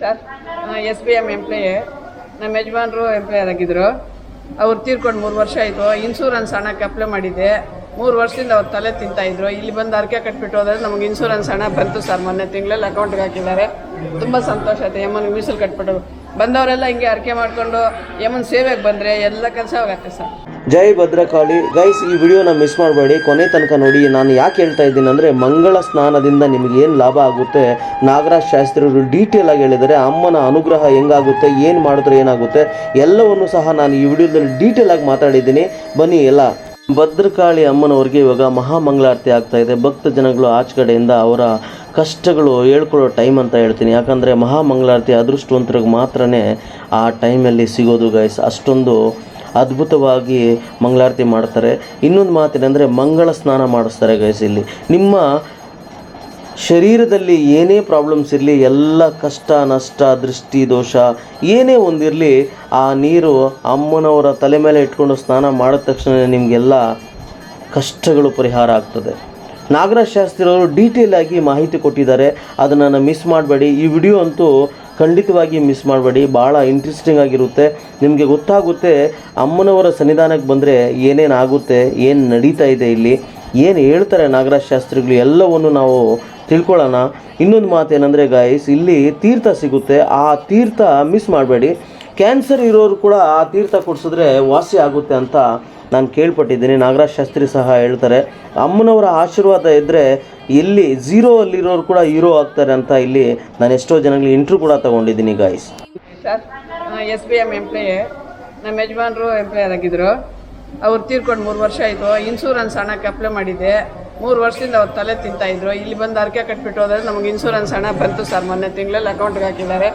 Sir. S B M employee. ನಮ್ಮ ಯಜಮಾನ್ರು employer ಆಗಿದ್ದರು ಅವ್ರು ತೀರ್ಕೊಂಡು ಮೂರು ವರ್ಷ ಆಯಿತು. ಇನ್ಸೂರೆನ್ಸ್ ಹಣಕ್ಕೆ ಅಪ್ಲೈ ಮಾಡಿದ್ದೆ. ಮೂರು ವರ್ಷದಿಂದ ಅವ್ರು ತಲೆ ತಿಂತಾಯಿದ್ರು ಇಲ್ಲಿ ಬಂದು ಅರ್ಕೆ ಕಟ್ಬಿಟ್ಟು ಹೋದ್ರೆ ನಮಗೆ ಇನ್ಸೂರೆನ್ಸ್ ಹಣ ಬಂತು ಸರ್. ಮೊನ್ನೆ ತಿಂಗಳಲ್ಲಿ ಅಕೌಂಟ್ಗೆ ಹಾಕಿದ್ದಾರೆ. ತುಂಬ ಸಂತೋಷ ಆಯ್ತು. ಯಮನ್ ಮೀಸಲು ಕಟ್ಬಿಟ್ಟು ಬಂದವರೆಲ್ಲ ಹಿಂಗೆ ಅರ್ಕೆ ಮಾಡಿಕೊಂಡು ಯಮನ್ ಸೇವೆಗೆ ಬಂದರೆ ಎಲ್ಲ ಕೆಲಸ ಆಗುತ್ತೆ ಸರ್. ಜೈ ಭದ್ರಕಾಳಿ. ಗೈಸ್ ಈ ವಿಡಿಯೋನ ಮಿಸ್ ಮಾಡಬೇಡಿ. ಕೊನೆ ತನಕ ನೋಡಿ, ನಾನು ಯಾಕೆ ಹೇಳ್ತಾ ಇದ್ದೀನಿ ಅಂದರೆ ಮಂಗಳ ಸ್ನಾನದಿಂದ ನಿಮಗೆ ಏನು ಲಾಭ ಆಗುತ್ತೆ? ನಾಗರಾಜ್ ಶಾಸ್ತ್ರಿಯವರು ಡೀಟೇಲ್ ಆಗಿ ಹೇಳಿದರೆ ಅಮ್ಮನ ಅನುಗ್ರಹ ಹೆಂಗಾಗುತ್ತೆ? ಏನು ಮಾಡಿದ್ರೆ ಏನಾಗುತ್ತೆ? ಎಲ್ಲವನ್ನು ಸಹ ನಾನು ಈ ವಿಡಿಯೋದಲ್ಲಿ ಡೀಟೇಲ್ ಆಗಿ ಮಾತಾಡಿದ್ದೀನಿ. ಬನ್ನಿ ಎಲ್ಲ. ಭದ್ರಕಾಳಿ ಅಮ್ಮನವ್ರಿಗೆ ಇವಾಗ ಮಹಾಮಂಗಳಾರತಿ ಆಗ್ತಾ ಇದೆ. ಭಕ್ತ ಜನಗಳು ಆಚೆ ಕಡೆಯಿಂದ ಅವರ ಕಷ್ಟಗಳು ಹೇಳ್ಕೊಳ್ಳೋ ಟೈಮ್ ಅಂತ ಹೇಳ್ತೀನಿ. ಯಾಕಂದರೆ ಮಹಾಮಂಗಳಾರತಿ ಅದೃಷ್ಟವಂತರಿಗೆ ಮಾತ್ರನೇ ಆ ಟೈಮಲ್ಲಿ ಸಿಗೋದು ಗೈಸ್ ಅಷ್ಟೊಂದು ಅದ್ಭುತವಾಗಿ ಮಂಗಳಾರತಿ ಮಾಡ್ತಾರೆ. ಇನ್ನೊಂದು ಮಾತೇನೆಂದರೆ ಮಂಗಳ ಸ್ನಾನ ಮಾಡಿಸ್ತಾರೆ ಗೈಸ್ ಇಲ್ಲಿ. ನಿಮ್ಮ ಶರೀರದಲ್ಲಿ ಏನೇ ಪ್ರಾಬ್ಲಮ್ಸ್ ಇರಲಿ, ಎಲ್ಲ ಕಷ್ಟ, ನಷ್ಟ, ದೃಷ್ಟಿ, ದೋಷ ಏನೇ ಒಂದಿರಲಿ ಆ ನೀರು ಅಮ್ಮನವರ ತಲೆ ಮೇಲೆ ಇಟ್ಕೊಂಡು ಸ್ನಾನ ಮಾಡಿದ ತಕ್ಷಣ ನಿಮಗೆಲ್ಲ ಕಷ್ಟಗಳು ಪರಿಹಾರ ಆಗ್ತದೆ. ನಾಗರಾಜ್ ಶಾಸ್ತ್ರಿಯವರು ಡೀಟೇಲ್ ಆಗಿ ಮಾಹಿತಿ ಕೊಟ್ಟಿದ್ದಾರೆ. ಅದನ್ನು ಮಿಸ್ ಮಾಡಬೇಡಿ. ಈ ವಿಡಿಯೋ ಅಂತೂ ಖಂಡಿತವಾಗಿ ಮಿಸ್ ಮಾಡಬೇಡಿ. ಭಾಳ ಇಂಟ್ರೆಸ್ಟಿಂಗ್ ಆಗಿರುತ್ತೆ. ನಿಮಗೆ ಗೊತ್ತಾಗುತ್ತೆ, ಅಮ್ಮನವರ ಸನ್ನಿಧಾನಕ್ಕೆ ಬಂದರೆ ಏನೇನಾಗುತ್ತೆ ಏನು ನಡೀತಾ ಇದೆ ಇಲ್ಲಿ, ಏನು ಹೇಳ್ತಾರೆ ನಾಗರಾಜ್ ಶಾಸ್ತ್ರಿಗಳು, ಎಲ್ಲವನ್ನು ನಾವು ತಿಳ್ಕೊಳ್ಳೋಣ. ಇನ್ನೊಂದು ಮಾತೇನೆಂದರೆ ಗಾಯಸ್ ಇಲ್ಲಿ ತೀರ್ಥ ಸಿಗುತ್ತೆ. ಆ ತೀರ್ಥ ಮಿಸ್ ಮಾಡಬೇಡಿ. ಕ್ಯಾನ್ಸರ್ ಇರೋರು ಕೂಡ ಆ ತೀರ್ಥ ಕುಡಿಸಿದ್ರೆ ವಾಸಿ ಆಗುತ್ತೆ ಅಂತ ನಾನು ಕೇಳ್ಪಟ್ಟಿದ್ದೀನಿ. ನಾಗರಾಜ್ ಶಾಸ್ತ್ರಿ ಸಹ ಹೇಳ್ತಾರೆ. ಅಮ್ಮನವರ ಆಶೀರ್ವಾದ ಇದ್ದರೆ ಎಲ್ಲಿ ಝೀರೋ ಅಲ್ಲಿರೋರು ಕೂಡ ಹೀರೋ ಆಗ್ತಾರೆ ಅಂತ ಇಲ್ಲಿ ನಾನು ಎಷ್ಟೋ ಜನಗಳಿಗೆ ಇಂಟ್ರೂ ಕೂಡ ತಗೊಂಡಿದ್ದೀನಿ guys sir S B M employ ನಮ್ಮ ಯಜಮಾನರು ಎಂಪ್ಲಾಯರ್ ಆಗಿದ್ದರು ಅವ್ರು ತೀರ್ಕೊಂಡು ಮೂರು ವರ್ಷ ಆಯಿತು. ಇನ್ಸೂರೆನ್ಸ್ ಹಣಕ್ಕೆ ಅಪ್ಲೈ ಮಾಡಿದ್ದೆ. ಮೂರು ವರ್ಷದಿಂದ ಅವ್ರು ತಲೆ ತಿಂತಾಯಿದ್ರು ಇಲ್ಲಿ ಬಂದು ಅರ್ಕೆ ಕಟ್ಬಿಟ್ಟು ಹೋದ್ರೆ ನಮಗೆ ಇನ್ಸೂರೆನ್ಸ್ ಹಣ ಬಂತು ಸರ್. ಮೊನ್ನೆ ತಿಂಗಳಲ್ಲಿ ಅಕೌಂಟ್ಗೆ ಹಾಕಿದ್ದಾರೆ.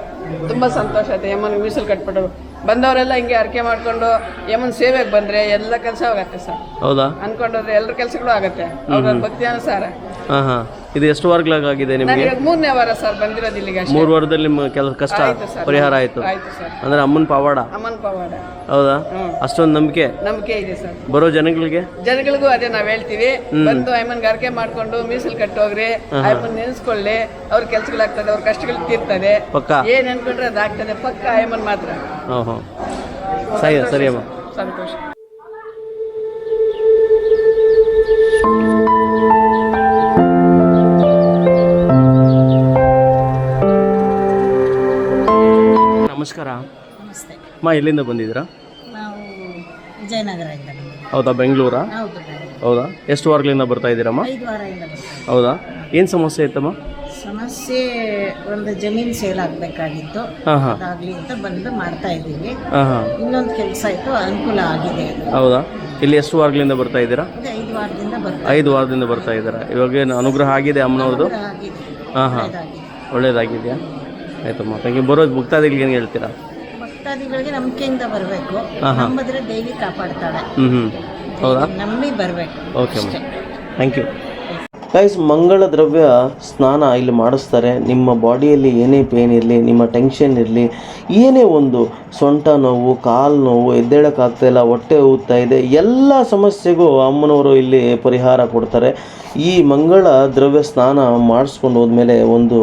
ತುಂಬ ಸಂತೋಷ ಆಯ್ತು. ಯಮ್ಮನಿಗೆ ಮೀಸಲು ಕಟ್ಬಿಟ್ಟು ಬಂದವರೆಲ್ಲ ಹಿಂಗೆ ಅರ್ಕೆ ಮಾಡ್ಕೊಂಡು ಯಮನ್ ಸೇವೆಗೆ ಬಂದರೆ ಎಲ್ಲ ಕೆಲಸ ಆಗುತ್ತೆ ಸರ್. ಹೌದಾ? ಅನ್ಕೊಂಡ್ರೆ ಎಲ್ಲರ ಕೆಲಸಗಳು ಆಗುತ್ತೆ. ಅವ್ರ ಭಕ್ತಿ ಅನುಸಾರ ಹಾಂ ಹಾಂ. ಇದು ಎಷ್ಟು ವಾರಗಳಾಗಿದೆ ನಿಮಗೆ? ಮೂರನೇ ವಾರ ಸರ್ ಬಂದಿರೋದು ಇಲ್ಲಿಗೆ ಅಷ್ಟೇ. ಮೂರು ವಾರದಲ್ಲಿ ನಿಮ್ಮ ಕೆಲಸ ಕಷ್ಟ ಆಯ್ತು ಸರ್ ಪರಿಹಾರ ಆಯಿತು. ಆಯ್ತು ಸರ್. ಅಂದರೆ ಅಮ್ಮನ ಪವಾಡ? ಅಮ್ಮನ ಪವಾಡ. ಹೌದಾ? ಹ್ಞೂ ಅಷ್ಟೊಂದು ನಂಬಿಕೆ? ನಂಬಿಕೆ ಇದೆ ಸರ್. ಬರೋ ಜನಗಳಿಗೆ? ಜನಗಳಿಗೂ ಅದೇ ನಾವ್ ಹೇಳ್ತೀವಿ. ಬಂದು ಅಮ್ಮನ ಅರ್ಕೆ ಮಾಡ್ಕೊಂಡು ಮೀಸಲು ಕಟ್ಟೋಗ್ರಿ ಅಮ್ಮನ ನೆನೆಸ್ಕೊಳ್ಳಿ ಅವ್ರ ಕೆಲ್ಸಗಳಾಗ್ತದೆ ಅವ್ರ ಕಷ್ಟಗಳು ತೀರ್ತದೆ. ಪಕ್ಕ? ಏನ್ ಅನ್ಕೊಂಡ್ರೆ ಅದಾಗ್ತದೆ ಪಕ್ಕ ಅಮ್ಮನ್ ಮಾತ್ರ. ಹ್ಞೂ ಹಾಂ ಸರಿ ಸರಿ ಅಮ್ಮ. ಸಂತೋಷ. ಅಮ್ಮ ಎಲ್ಲಿಂದ ಬಂದಿದ್ದೀರಾ? ನಾವು ವಿಜಯನಗರದಿಂದ ಬಂದಿದ್ದೀವಿ. ಹೌದಾ ಬೆಂಗಳೂರಾ? ಹೌದು. ಹೌದಾ? ಎಷ್ಟು ವಾರಗಳಿಂದ ಬರ್ತಾ ಇದ್ದೀರಮ್ಮ? ಐದು ವಾರದಿಂದ ಬರ್ತೀವಿ ಹೌದಾ? ಏನು ಸಮಸ್ಯೆ ಇತ್ತಮ್ಮ? ಸಮಸ್ಯೆ ಒಂದು ಜಮೀನು ಸೇಲ್ ಆಗಬೇಕಾಗಿತ್ತು. ಹಾಂ ಹಾಂ. ಅದಾಗಲಿ ಅಂತ ಬಂದು ಮಾಡ್ತಾ ಇದ್ದೀವಿ. ಹಾಂ ಹಾಂ. ಇನ್ನೊಂದು ಕೆಲಸ ಇತ್ತು ಅನುಕೂಲ ಆಗಿದೆ. ಅದು ಹೌದಾ? ಇಲ್ಲಿ ಎಷ್ಟು ವಾರಗಳಿಂದ ಬರ್ತಾ ಇದ್ದೀರಾ? ಐದು ವಾರದಿಂದ ಬರ್ತಾ ಐದು ವಾರದಿಂದ ಬರ್ತಾ ಇದ್ದೀರಾ. ಇವಾಗ ಏನು ಅನುಗ್ರಹ ಆಗಿದೆ ಅಮ್ಮನವ್ರದ್ದು? ಆಗಿದೆ. ಹಾಂ ಹಾಂ. ಒಳ್ಳೆದಾಗಿದೆ. ಒಳ್ಳೇದಾಗಿದೆಯಾ? ಆಯ್ತಮ್ಮ. ತಂಗಿ ಬರೋದು ಭಕ್ತಾದಿಗಳಿಗೆ ಏನು ಹೇಳ್ತೀರಾ? ಭಕ್ತಾದಿಗಳಿಗೆ ನಂಬಿಕೆಯಿಂದ ಬರಬೇಕು. ನಂಬಿದ್ರೆ ದೇವಿ ಕಾಪಾಡ್ತಾಳೆ. ಹ್ಞೂ ಹೌದಾ? ನಂಬಿ ಬರಬೇಕು. Okay madam thank you guys ಮಂಗಳ ದ್ರವ್ಯ ಸ್ನಾನ ಇಲ್ಲಿ ಮಾಡಿಸ್ತಾರೆ. ನಿಮ್ಮ ಬಾಡಿಯಲ್ಲಿ ಏನೇ ಪೇನ್ ಇರಲಿ ನಿಮ್ಮ ಟೆನ್ಷನ್ ಇರಲಿ ಏನೇ ಒಂದು ಸೊಂಟ ನೋವು ಕಾಲು ನೋವು ಎದ್ದೇಳಕ್ಕಾಗ್ತಾ ಇಲ್ಲ ಹೊಟ್ಟೆ ಊದ್ತಾ ಇದೆ ಎಲ್ಲ ಸಮಸ್ಯೆಗೂ ಅಮ್ಮನವರು ಇಲ್ಲಿ ಪರಿಹಾರ ಕೊಡ್ತಾರೆ. ಈ ಮಂಗಳ ದ್ರವ್ಯ ಸ್ನಾನ ಮಾಡಿಸ್ಕೊಂಡು ಹೋದ್ಮೇಲೆ ಒಂದು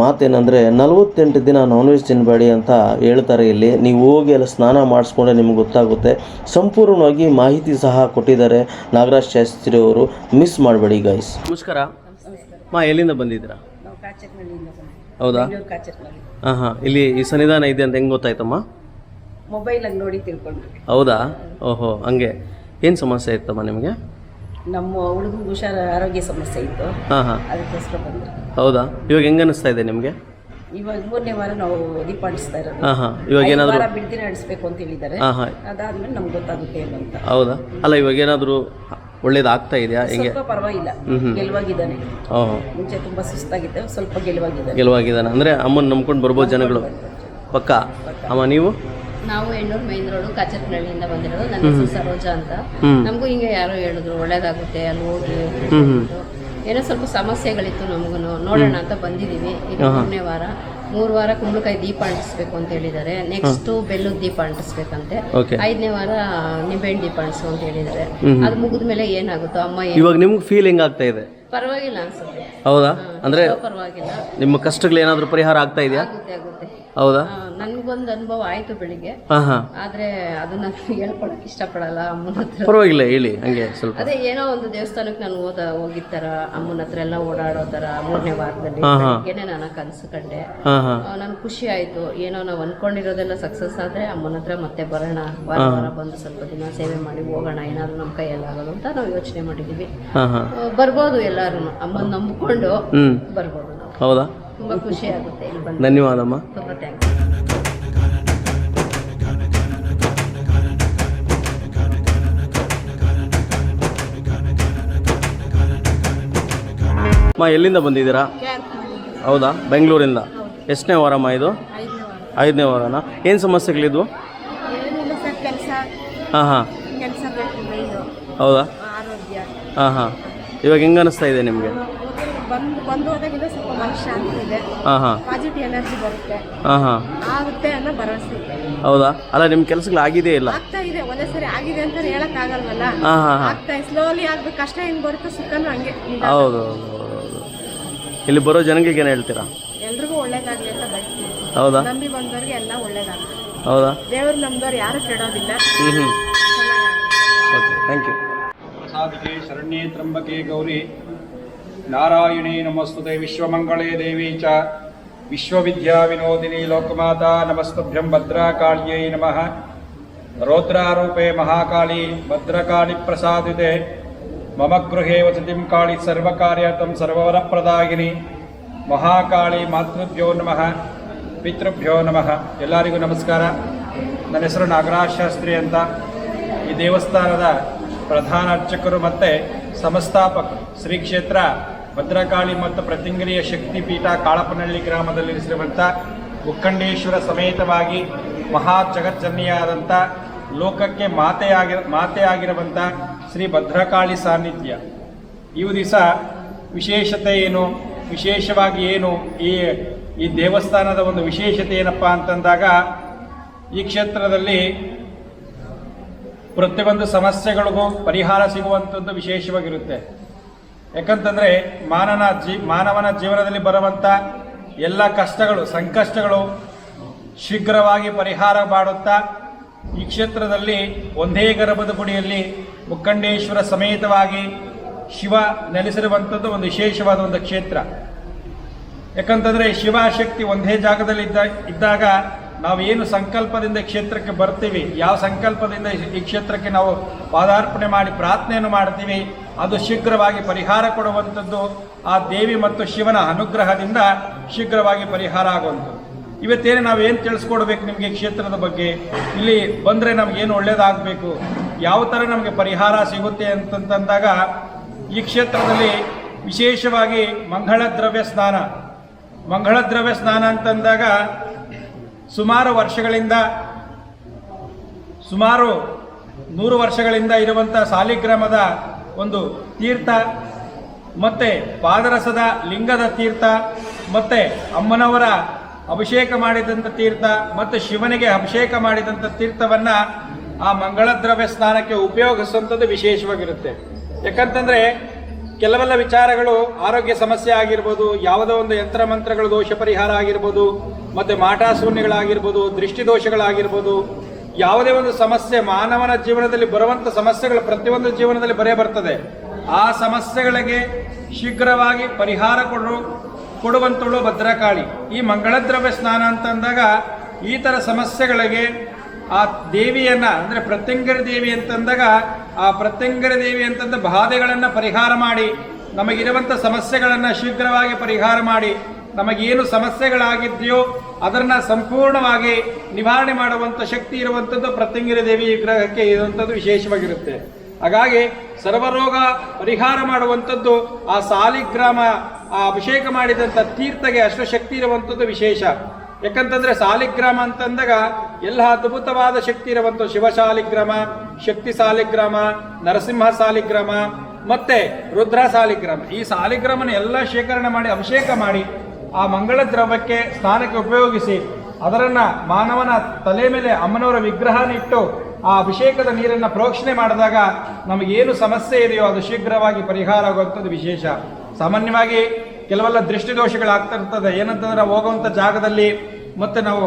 ಮಾತೇನೆಂದರೆ ನಲವತ್ತೆಂಟು ದಿನ ನಾನ್ ವೆಜ್ ತಿನ್ನಬೇಡಿ ಅಂತ ಹೇಳ್ತಾರೆ ಇಲ್ಲಿ. ನೀವು ಹೋಗಿ ಎಲ್ಲ ಸ್ನಾನ ಮಾಡಿಸ್ಕೊಂಡ್ರೆ ನಿಮ್ಗೆ ಗೊತ್ತಾಗುತ್ತೆ. ಸಂಪೂರ್ಣವಾಗಿ ಮಾಹಿತಿ ಸಹ ಕೊಟ್ಟಿದ್ದಾರೆ ನಾಗರಾಜ್ ಶಾಸ್ತ್ರಿ ಅವರು. ಮಿಸ್ ಮಾಡಬೇಡಿ ಗೈಸ್ ನಮಸ್ಕಾರ. ಮಾ ಎಲ್ಲಿಂದ ಬಂದಿದ್ದೀರಾ? ಹೌದಾ? ಹಾಂ ಹಾಂ. ಇಲ್ಲಿ ಈ ಸನ್ನಿಧಾನ ಇದೆ ಅಂತ ಹೆಂಗೆ ಗೊತ್ತಾಯ್ತಮ್ಮ? ಮೊಬೈಲಾಗಿ ನೋಡಿ ತಿಳ್ಕೊಂಡು ಹೌದಾ? ಓಹೋ ಹಂಗೆ. ಏನು ಸಮಸ್ಯೆ ಇತ್ತಮ್ಮ ನಿಮಗೆ? ನಮ್ಮ ಹುಡುಗನ ಹುಷಾರ ಆರೋಗ್ಯ ಸಮಸ್ಯೆ ಇತ್ತು. ಹಾಂ ಹಾಂ. ಅದಕ್ಕೋಸ್ಕರ ಬಂದ್ವಿ ಹೌದಾ? ಇವಾಗ ಹೆಂಗೆ ಅನಿಸ್ತಾ ಇದೆ ನಿಮಗೆ? ಇವಾಗ ಮೂರನೇ ವಾರ ನಾವು ದೀಪ ಅಂಟಿಸ್ತಾ ಇರೋದು. ಹಾಂ ಹಾಂ. ಇವಾಗ ಐದು ಏನಾದರೂ ವಾರ ಬಿಡ್ದಿನ ನಡೆಸ್ಬೇಕು ಅಂತ ಹೇಳಿದ್ದಾರೆ. ಹಾಂ ಹಾಂ. ಅದಾದ್ಮೇಲೆ ನಮ್ಗೆ ಗೊತ್ತಾಗುತ್ತೆ ಏನು ಅಂತ. ಹೌದಾ? ಅಲ್ಲ ಇವಾಗ ಏನಾದರೂ ಒಳ್ಳೇದಾಗ್ತಾ ಇದೆಯಾ? ಹೆಂಗೆ? ಸ್ವಲ್ಪ ಪರವಾಗಿಲ್ಲ. ಗೆಲುವಾಗಿದ್ದಾನೆ. ಓಹೋ. ಮುಂಚೆ ತುಂಬಾ ಸುಸ್ತಾಗಿತ್ತು ಸ್ವಲ್ಪ ಗೆಲುವಾಗಿದ್ದಾನೆ. ಗೆಲುವಾಗಿದ್ದಾನೆ. ಅಂದರೆ ಅಮ್ಮನ ನಂಬ್ಕೊಂಡು ಬರ್ಬೋದು ಜನಗಳು. ಪಕ್ಕ? ಅಮ್ಮ ನೀವು? ನಾವು ಎಣ್ಣೂರು ಮೈನ್ ರೋಡು ಕಾಚರ್ನಹಳ್ಳಿಯಿಂದ ಬಂದಿರೋದು. ನನ್ನ ಹೆಸರು ಸರೋಜಾ ಅಂತ. ನಮಗೂ ಹಿಂಗೆ ಯಾರೋ ಹೇಳಿದ್ರು ಒಳ್ಳೇದಾಗುತ್ತೆ ಅಲ್ಲಿ ಹೋಗಿ. ಏನೋ ಸ್ವಲ್ಪ ಸಮಸ್ಯೆಗಳಿತ್ತು ನಮಗೂ ನೋಡೋಣ ಅಂತ ಬಂದಿದ್ದೀವಿ ಈಗ ಮೂರನೇ ವಾರ. ಮೂರು ವಾರ ಕುಂಬಳಕಾಯಿ ದೀಪ ಅಂಟಿಸ್ಬೇಕು ಅಂತ ಹೇಳಿದ್ದಾರೆ. ನೆಕ್ಸ್ಟ್ ಬೆಲ್ಲದ ದೀಪ ಅಂಟಿಸ್ಬೇಕಂತೆ. ಐದನೇ ವಾರ ನಿಂಬೆಹಣ್ಣು ದೀಪ ಅಂಟಿಸು ಅಂತ ಹೇಳಿದ್ದಾರೆ. ಅದು ಮುಗಿದ ಮೇಲೆ ಏನಾಗುತ್ತೋ ಅಮ್ಮ ಇವಾಗ ನಿಮ್ಗೆ ಫೀಲ್ ಹೆಂಗಾಗ್ತಾ ಇದೆ? ಪರವಾಗಿಲ್ಲ ಅನ್ಸುತ್ತೆ. ಹೌದಾ? ಅಂದ್ರೆ ಪರವಾಗಿಲ್ಲ. ನಿಮ್ಮ ಕಷ್ಟಗಳು ಏನಾದರೂ ಪರಿಹಾರ ಆಗ್ತಾ ಇದೆಯಾ? ಆಗುತ್ತೆ ಆಗುತ್ತೆ. ಹೌದಾ? ನನಗೊಂದು ಅನುಭವ ಆಯ್ತು ಬೆಳಿಗ್ಗೆ. ಆದ್ರೆ ಅದನ್ನ ಹೇಳ್ಕೊಳಕ್ ಇಷ್ಟಪಡಲ್ಲ ಅಮ್ಮನ ಹತ್ರ. ಪರವಾಗಿಲ್ಲ ಹೇಳಿ ಹಂಗೆ ಸ್ವಲ್ಪ. ಅದೇ ಏನೋ ಒಂದು ದೇವಸ್ಥಾನಕ್ಕೆ ನಾನು ಹೋದ ಹೋಗಿದ್ ಥರ ಅಮ್ಮನ ಹತ್ರ ಎಲ್ಲ ಓಡಾಡೋ ತರ ಮೂರನೇ ವಾರದಲ್ಲಿ. ಬೆಳಗ್ಗೆನೆ ನಾನು ಕನಸು ಕಂಡೆ. ಹಾಂ ಖುಷಿ ಆಯ್ತು. ಏನೋ ನಾವು ಅನ್ಕೊಂಡಿರೋದೆಲ್ಲ ಸಕ್ಸಸ್ ಆದ್ರೆ ಅಮ್ಮನ ಹತ್ರ ಮತ್ತೆ ಬರೋಣ ವಾರ ವಾರ ಬಂದು ಸ್ವಲ್ಪ ದಿನ ಸೇವೆ ಮಾಡಿ ಹೋಗೋಣ ಏನಾದರೂ ನಮ್ಮ ಕೈಯಲ್ಲಿ ಆಗೋದು ಅಂತ ನಾವು ಯೋಚನೆ ಮಾಡಿದೀವಿ. ಬರ್ಬೋದು ಎಲ್ಲಾರು ಅಮ್ಮನ ನಂಬ್ಕೊಂಡು ಬರ್ಬೋದು ಹೌದಾ? ತುಂಬ ಖುಷಿ ಆಗುತ್ತೆ ಇಲ್ಲಿ ಬಂದು. ಧನ್ಯವಾದಮ್ಮ. ತುಂಬ ಥ್ಯಾಂಕ್ಸ್ ಅಮ್ಮ ಎಲ್ಲಿಂದ ಬಂದಿದ್ದೀರಾ? ಹೌದಾ? ಬೆಂಗಳೂರಿಂದ. ಎಷ್ಟನೇ ವಾರಮ್ಮ ಇದು? ಐದನೇ ವಾರನ? ಏನು ಸಮಸ್ಯೆಗಳಿದ್ವು? ಹಾಂ ಹಾಂ. ಹೌದಾ? ಹಾಂ ಹಾಂ. ಇವಾಗ ಹೆಂಗೆ ಅನ್ನಿಸ್ತಾ ಇದೆ ನಿಮಗೆ? ಬಂದು ಬಂದು ಹೋದಾಗಿಂದ ಸ್ವಲ್ಪ ಮನಸ್ಸು ಶಾಂತಿ ಇದೆ. ಹಾಂ ಹಾಂ. ಪಾಸಿಟಿವ್ ಎನರ್ಜಿ ಬರುತ್ತೆ. ಹಾಂ ಹಾಂ. ಆಗುತ್ತೆ ಅನ್ನೋ ಭರವಸೆ ಇದೆ. ಹೌದಾ? ಅಲ್ಲ ನಿಮ್ಮ ಕೆಲಸಗಳು ಆಗಿದೆ ಇಲ್ಲ? ಆಗ್ತಾ ಇದೆ ಒಂದೇ ಸರಿ ಆಗಿದೆ ಅಂತ ಹೇಳಕ್ ಆಗಲ್ವಲ್ಲ ಹಾಂ ಹಾಂ ಹಾಂ. ಆಗ್ತಾ ಸ್ಲೋಲಿ ಆಗ್ಬೇಕು. ಕಷ್ಟ ಹೆಂಗ್ ಬರುತ್ತೆ ಸುಖನೂ ಹಂಗೆ. ಹೌದು ಹೌದು ಹೌದು ಇಲ್ಲಿ ಬರೋ ಜನಗಳಿಗೆ ಏನು ಹೇಳ್ತೀರಾ? ಎಲ್ರಿಗೂ ಒಳ್ಳೇದಾಗ್ಲಿ ಅಂತ ಬಯಸ್ತೀನಿ. ಹೌದಾ? ನಂಬಿ ಬಂದವ್ರಿಗೆ ಎಲ್ಲ ಒಳ್ಳೇದಾಗ್ಲಿ. ಹೌದಾ? ದೇವ್ರು ನಮ್ದವ್ರು ಯಾರು ಕೆಡೋದಿಲ್ಲ. ಹ್ಞೂ ಹ್ಞೂ ಓಕೆ ಥ್ಯಾಂಕ್ ಯು ಪ್ರಸಾದಿಗೆ ಶರಣ್ಯೇ ತ್ರಂಬಕೆ ಗೌರಿ. ನಾರಾಯಣೇ ನಮಸ್ತುತೆ ವಿಶ್ವಮಂಗಳೇ ದೇವಿ ಚ. ವಿಶ್ವವಿದ್ಯಾ ವಿನೋದಿನಿ ಲೋಕಮಾತಾ ನಮಸ್ತಭ್ಯಂ ಭದ್ರಾಕಾಳ್ಯೈ ನಮಃ. ರೌದ್ರಾರೂಪೇ ಮಹಾಕಾಳಿ ಭದ್ರಕಾಳಿ ಪ್ರಸಾದಿತೆ. ಮಮ ಗೃಹೇ ವಸತಿಂ ಕಾಳಿ ಸರ್ವಕಾರ್ಯತಂ ಸರ್ವವರಪ್ರದಾಯಿನಿ. ಮಹಾಕಾಳಿ ಮಾತೃಭ್ಯೋ ನಮಃ. ಪಿತೃಭ್ಯೋ ನಮಃ. ಎಲ್ಲರಿಗೂ ನಮಸ್ಕಾರ. ನನ್ನ ಹೆಸರು ನಾಗರಾಜ್ ಶಾಸ್ತ್ರಿ ಅಂತ. ಈ ದೇವಸ್ಥಾನದ ಪ್ರಧಾನ ಅರ್ಚಕರು ಮತ್ತು ಸಂಸ್ಥಾಪಕರು. ಶ್ರೀ ಕ್ಷೇತ್ರ ಭದ್ರಕಾಳಿ ಮತ್ತು ಪ್ರತಿಂಗರಿಯ ಶಕ್ತಿಪೀಠ ಕಾಳಪನಹಳ್ಳಿ ಗ್ರಾಮದಲ್ಲಿರಿಸಿರುವಂಥ ಉಕ್ಕಂಡೇಶ್ವರ ಸಮೇತವಾಗಿ ಮಹಾ ಜಗಜ್ಜನ್ಯಾದಂಥ ಲೋಕಕ್ಕೆ ಮಾತೆಯಾಗಿ, ಮಾತೆಯಾಗಿರುವಂಥ ಶ್ರೀ ಭದ್ರಕಾಳಿ ಸಾನ್ನಿಧ್ಯ. ಈ ದಿವಸ ವಿಶೇಷತೆ ಏನು, ವಿಶೇಷವಾಗಿ ಏನು, ಈ ಈ ದೇವಸ್ಥಾನದ ಒಂದು ವಿಶೇಷತೆ ಏನಪ್ಪ ಅಂತಂದಾಗ ಈ ಕ್ಷೇತ್ರದಲ್ಲಿ ಪ್ರತಿಯೊಂದು ಸಮಸ್ಯೆಗಳಿಗೂ ಪರಿಹಾರ ಸಿಗುವಂಥದ್ದು ವಿಶೇಷವಾಗಿರುತ್ತೆ. ಯಾಕಂತಂದರೆ ಮಾನನ ಜೀ, ಮಾನವನ ಜೀವನದಲ್ಲಿ ಬರುವಂಥ ಎಲ್ಲ ಕಷ್ಟಗಳು, ಸಂಕಷ್ಟಗಳು ಶೀಘ್ರವಾಗಿ ಪರಿಹಾರ ಮಾಡುತ್ತಾ ಈ ಕ್ಷೇತ್ರದಲ್ಲಿ ಒಂದೇ ಗರ್ಭದ ಗುಡಿಯಲ್ಲಿ ಮುಖಂಡೇಶ್ವರ ಸಮೇತವಾಗಿ ಶಿವ ನೆಲೆಸಿರುವಂಥದ್ದು ಒಂದು ವಿಶೇಷವಾದ ಒಂದು ಕ್ಷೇತ್ರ. ಯಾಕಂತಂದ್ರೆ ಶಿವಶಕ್ತಿ ಒಂದೇ ಜಾಗದಲ್ಲಿ ಇದ್ದ, ಇದ್ದಾಗ ನಾವು ಏನು ಸಂಕಲ್ಪದಿಂದ ಕ್ಷೇತ್ರಕ್ಕೆ ಬರ್ತೀವಿ, ಯಾವ ಸಂಕಲ್ಪದಿಂದ ಈ ಕ್ಷೇತ್ರಕ್ಕೆ ನಾವು ಪಾದಾರ್ಪಣೆ ಮಾಡಿ ಪ್ರಾರ್ಥನೆಯನ್ನು ಮಾಡ್ತೀವಿ ಅದು ಶೀಘ್ರವಾಗಿ ಪರಿಹಾರ ಕೊಡುವಂಥದ್ದು. ಆ ದೇವಿ ಮತ್ತು ಶಿವನ ಅನುಗ್ರಹದಿಂದ ಶೀಘ್ರವಾಗಿ ಪರಿಹಾರ ಆಗುವಂಥದ್ದು. ಇವತ್ತೇನು ನಾವೇನು ತಿಳಿಸ್ಕೊಡ್ಬೇಕು ನಿಮಗೆ ಕ್ಷೇತ್ರದ ಬಗ್ಗೆ? ಇಲ್ಲಿ ಬಂದರೆ ನಮಗೇನು ಒಳ್ಳೇದಾಗಬೇಕು? ಯಾವ ಥರ ನಮಗೆ ಪರಿಹಾರ ಸಿಗುತ್ತೆ ಅಂತಂತಂದಾಗ ಈ ಕ್ಷೇತ್ರದಲ್ಲಿ ವಿಶೇಷವಾಗಿ ಮಂಗಳ ದ್ರವ್ಯ ಸ್ನಾನ. ಮಂಗಳ ದ್ರವ್ಯ ಸ್ನಾನ ಅಂತಂದಾಗ ಸುಮಾರು ವರ್ಷಗಳಿಂದ, ಸುಮಾರು ನೂರು ವರ್ಷಗಳಿಂದ ಇರುವಂಥ ಸಾಲಿಗ್ರಾಮದ ಒಂದು ತೀರ್ಥ, ಮತ್ತು ಪಾದರಸದ ಲಿಂಗದ ತೀರ್ಥ, ಮತ್ತು ಅಮ್ಮನವರ ಅಭಿಷೇಕ ಮಾಡಿದಂಥ ತೀರ್ಥ, ಮತ್ತು ಶಿವನಿಗೆ ಅಭಿಷೇಕ ಮಾಡಿದಂಥ ತೀರ್ಥವನ್ನು ಆ ಮಂಗಳ ದ್ರವ್ಯ ಸ್ನಾನಕ್ಕೆ ಉಪಯೋಗಿಸುವಂಥದ್ದು ವಿಶೇಷವಾಗಿರುತ್ತೆ. ಯಾಕಂತಂದರೆ ಕೆಲವೆಲ್ಲ ವಿಚಾರಗಳು ಆರೋಗ್ಯ ಸಮಸ್ಯೆ ಆಗಿರ್ಬೋದು, ಯಾವುದೋ ಒಂದು ಯಂತ್ರ ಮಂತ್ರಗಳು ದೋಷ ಪರಿಹಾರ ಆಗಿರ್ಬೋದು, ಮತ್ತು ಮಾಟಾಶೂನ್ಯಗಳಾಗಿರ್ಬೋದು ದೃಷ್ಟಿ ದೋಷಗಳಾಗಿರ್ಬೋದು ಯಾವುದೇ ಒಂದು ಸಮಸ್ಯೆ ಮಾನವನ ಜೀವನದಲ್ಲಿ ಬರುವಂಥ ಸಮಸ್ಯೆಗಳು ಪ್ರತಿಯೊಂದು ಜೀವನದಲ್ಲಿ ಬರೇ ಬರ್ತದೆ. ಆ ಸಮಸ್ಯೆಗಳಿಗೆ ಶೀಘ್ರವಾಗಿ ಪರಿಹಾರ ಕೊಡು ಕೊಡುವಂತಳು ಭದ್ರಕಾಳಿ. ಈ ಮಂಗಳ ದ್ರವ್ಯ ಸ್ನಾನ ಅಂತಂದಾಗ ಈ ಥರ ಸಮಸ್ಯೆಗಳಿಗೆ ಆ ದೇವಿಯನ್ನ, ಅಂದರೆ ಪ್ರತ್ಯಂಗರ ದೇವಿ ಅಂತಂದಾಗ ಆ ಪ್ರತ್ಯಂಗರ ದೇವಿ ಅಂತಂದ ಬಾಧೆಗಳನ್ನು ಪರಿಹಾರ ಮಾಡಿ ನಮಗಿರುವಂಥ ಸಮಸ್ಯೆಗಳನ್ನು ಶೀಘ್ರವಾಗಿ ಪರಿಹಾರ ಮಾಡಿ ನಮಗೇನು ಸಮಸ್ಯೆಗಳಾಗಿದೆಯೋ ಅದನ್ನು ಸಂಪೂರ್ಣವಾಗಿ ನಿವಾರಣೆ ಮಾಡುವಂಥ ಶಕ್ತಿ ಇರುವಂಥದ್ದು ಪ್ರತ್ಯಂಗಿರ ದೇವಿ ವಿಗ್ರಹಕ್ಕೆ ಇರುವಂಥದ್ದು ವಿಶೇಷವಾಗಿರುತ್ತೆ. ಹಾಗಾಗಿ ಸರ್ವರೋಗ ಪರಿಹಾರ ಮಾಡುವಂಥದ್ದು ಆ ಸಾಲಿಗ್ರಾಮ, ಆ ಅಭಿಷೇಕ ಮಾಡಿದಂಥ ತೀರ್ಥಗೆ ಅಷ್ಟು ಶಕ್ತಿ ಇರುವಂಥದ್ದು ವಿಶೇಷ. ಯಾಕಂತಂದ್ರೆ ಸಾಲಿಗ್ರಾಮ ಅಂತಂದಾಗ ಎಲ್ಲ ಅದ್ಭುತವಾದ ಶಕ್ತಿ ಇರುವಂಥ ಶಿವ ಸಾಲಿಗ್ರಾಮ ಶಕ್ತಿ ಸಾಲಿಗ್ರಾಮ, ನರಸಿಂಹ ಸಾಲಿಗ್ರಾಮ, ಮತ್ತೆ ರುದ್ರ ಸಾಲಿಗ್ರಾಮ. ಈ ಸಾಲಿಗ್ರಾಮನ ಎಲ್ಲ ಶೇಖರಣೆ ಮಾಡಿ, ಅಭಿಷೇಕ ಮಾಡಿ ಆ ಮಂಗಳ ದ್ರವಕ್ಕೆ ಸ್ನಾನಕ್ಕೆ ಉಪಯೋಗಿಸಿ ಅದರನ್ನ ಮಾನವನ ತಲೆ ಮೇಲೆ ಅಮ್ಮನವರ ವಿಗ್ರಹನ ಇಟ್ಟು ಆ ಅಭಿಷೇಕದ ನೀರನ್ನು ಪ್ರೋಕ್ಷಣೆ ಮಾಡಿದಾಗ ನಮಗೇನು ಸಮಸ್ಯೆ ಇದೆಯೋ ಅದು ಶೀಘ್ರವಾಗಿ ಪರಿಹಾರ ಆಗುವಂಥದ್ದು ವಿಶೇಷ. ಸಾಮಾನ್ಯವಾಗಿ ಕೆಲವೆಲ್ಲ ದೃಷ್ಟಿದೋಷಗಳಾಗ್ತಾ ಇರ್ತದೆ ಏನಂತಂದ್ರೆ ಹೋಗುವಂಥ ಜಾಗದಲ್ಲಿ ಮತ್ತೆ ನಾವು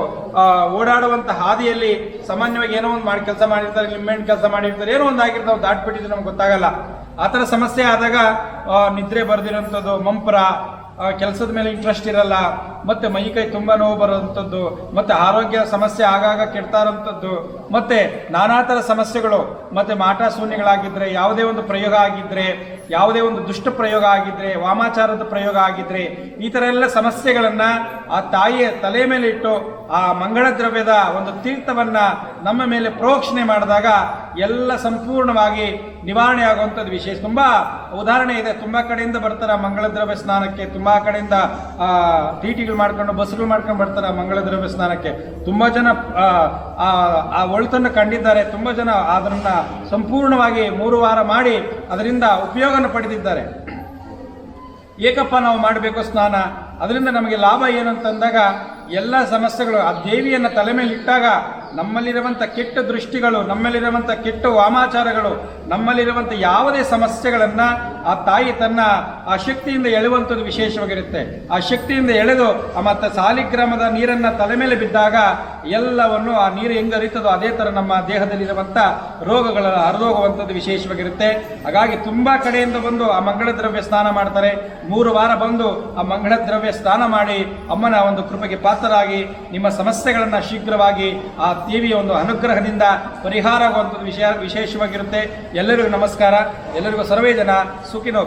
ಓಡಾಡುವಂಥ ಹಾದಿಯಲ್ಲಿ ಸಾಮಾನ್ಯವಾಗಿ ಏನೋ ಒಂದು ಮಾಡಿ ಕೆಲಸ ಮಾಡಿರ್ತಾರೆ ಲಿಂಬೆಹಣ್ಣು ಕೆಲಸ ಮಾಡಿರ್ತಾರೆ, ಏನೋ ಒಂದು ಆಗಿರ್ತಾವೆ ದಾಟ್ಬಿಟ್ಟಿದ್ದು ನಮ್ಗೆ ಗೊತ್ತಾಗಲ್ಲ. ಆ ಥರ ಸಮಸ್ಯೆ ಆದಾಗ ನಿದ್ರೆ ಬರ್ದಿರೋಂಥದ್ದು, ಮಂಪ್ರ ಕೆಲಸದ ಮೇಲೆ ಇಂಟ್ರೆಸ್ಟ್ ಇರಲ್ಲ. ಮತ್ತೆ ಮೈ ಕೈ ತುಂಬ ನೋವು ಬರುವಂಥದ್ದು, ಮತ್ತೆ ಆರೋಗ್ಯ ಸಮಸ್ಯೆ ಆಗಾಗ ಕೆಡ್ತಾ ಇರೋಂಥದ್ದು ಮತ್ತೆ ನಾನಾ ಥರ ಸಮಸ್ಯೆಗಳು, ಮತ್ತೆ ಮಾಟ ಶೂನ್ಯಗಳಾಗಿದ್ದರೆ ಯಾವುದೇ ಒಂದು ಪ್ರಯೋಗ ಆಗಿದ್ದರೆ ಯಾವುದೇ ಒಂದು ದುಷ್ಟ ಪ್ರಯೋಗ ಆಗಿದ್ದರೆ ವಾಮಾಚಾರದ ಪ್ರಯೋಗ ಆಗಿದ್ದರೆ ಈ ಥರ ಎಲ್ಲ ಸಮಸ್ಯೆಗಳನ್ನು ಆ ತಾಯಿಯ ತಲೆ ಮೇಲೆ ಇಟ್ಟು ಆ ಮಂಗಳ ದ್ರವ್ಯದ ಒಂದು ತೀರ್ಥವನ್ನು ನಮ್ಮ ಮೇಲೆ ಪ್ರೋಕ್ಷಣೆ ಮಾಡಿದಾಗ ಎಲ್ಲ ಸಂಪೂರ್ಣವಾಗಿ ನಿವಾರಣೆ ಆಗುವಂಥದ್ದು ವಿಶೇಷ. ತುಂಬ ಉದಾಹರಣೆ ಇದೆ. ತುಂಬ ಕಡೆಯಿಂದ ಬರ್ತಾರೆ ಮಂಗಳ ದ್ರವ್ಯ ಸ್ನಾನಕ್ಕೆ, ತುಂಬ ಕಡೆಯಿಂದ ಆ ಟಿ ಮಾಡ್ಕೊಂಡು, ಬಸ್ಗಳು ಮಾಡ್ಕೊಂಡು ಬರ್ತಾರೆ ಮಂಗಳ ದ್ರವ್ಯ ಸ್ನಾನಕ್ಕೆ. ತುಂಬಾ ಜನ, ಆ ಒಳಿತನ್ನು ಕಂಡಿದ್ದಾರೆ. ತುಂಬಾ ಜನ ಅದನ್ನ ಸಂಪೂರ್ಣವಾಗಿ ಮೂರು ವಾರ ಮಾಡಿ ಅದರಿಂದ ಉಪಯೋಗನ ಪಡೆದಿದ್ದಾರೆ. ಏಕಪ್ಪ, ನಾವು ಮಾಡಬೇಕು ಸ್ನಾನ. ಅದರಿಂದ ನಮಗೆ ಲಾಭ ಏನು ಅಂತಂದಾಗ ಎಲ್ಲ ಸಮಸ್ಯೆಗಳು ಆ ದೇವಿಯನ್ನು ತಲೆ ಮೇಲೆ ಇಟ್ಟಾಗ ನಮ್ಮಲ್ಲಿರುವಂಥ ಕೆಟ್ಟ ದೃಷ್ಟಿಗಳು, ನಮ್ಮಲ್ಲಿರುವಂಥ ಕೆಟ್ಟ ವಾಮಾಚಾರಗಳು, ನಮ್ಮಲ್ಲಿರುವಂಥ ಯಾವುದೇ ಸಮಸ್ಯೆಗಳನ್ನು ಆ ತಾಯಿ ತನ್ನ ಆ ಶಕ್ತಿಯಿಂದ ಎಳೆಯುವಂಥದ್ದು ವಿಶೇಷವಾಗಿರುತ್ತೆ. ಆ ಶಕ್ತಿಯಿಂದ ಎಳೆದು ಆ ಮತ್ತೆ ಸಾಲಿಗ್ರಾಮದ ನೀರನ್ನು ತಲೆ ಮೇಲೆ ಬಿದ್ದಾಗ ಎಲ್ಲವನ್ನು ಆ ನೀರು ಹೆಂಗೆ ಹರಿತದೋ ಅದೇ ಥರ ನಮ್ಮ ದೇಹದಲ್ಲಿರುವಂಥ ರೋಗಗಳ ಹರಿದೋಗುವಂಥದ್ದು ವಿಶೇಷವಾಗಿರುತ್ತೆ. ಹಾಗಾಗಿ ತುಂಬ ಕಡೆಯಿಂದ ಬಂದು ಆ ಮಂಗಳ ದ್ರವ್ಯ ಸ್ನಾನ ಮಾಡ್ತಾರೆ. ಮೂರು ವಾರ ಬಂದು ಆ ಮಂಗಳ ದ್ರವ್ಯ ಸ್ನಾನ ಮಾಡಿ ಅಮ್ಮನ ಒಂದು ಕೃಪೆಗೆ ಪಾತ್ರರಾಗಿ, ನಿಮ್ಮ ಸಮಸ್ಯೆಗಳನ್ನು ಶೀಘ್ರವಾಗಿ ಆ ದೇವಿಯ ಒಂದು ಅನುಗ್ರಹದಿಂದ ಪರಿಹಾರ ಆಗುವಂಥದ್ದು ವಿಶೇಷವಾಗಿರುತ್ತೆ. ಎಲ್ಲರಿಗೂ ನಮಸ್ಕಾರ. ಎಲ್ಲರಿಗೂ ಸರ್ವೇ ಜನ ಸುಖಿನೋ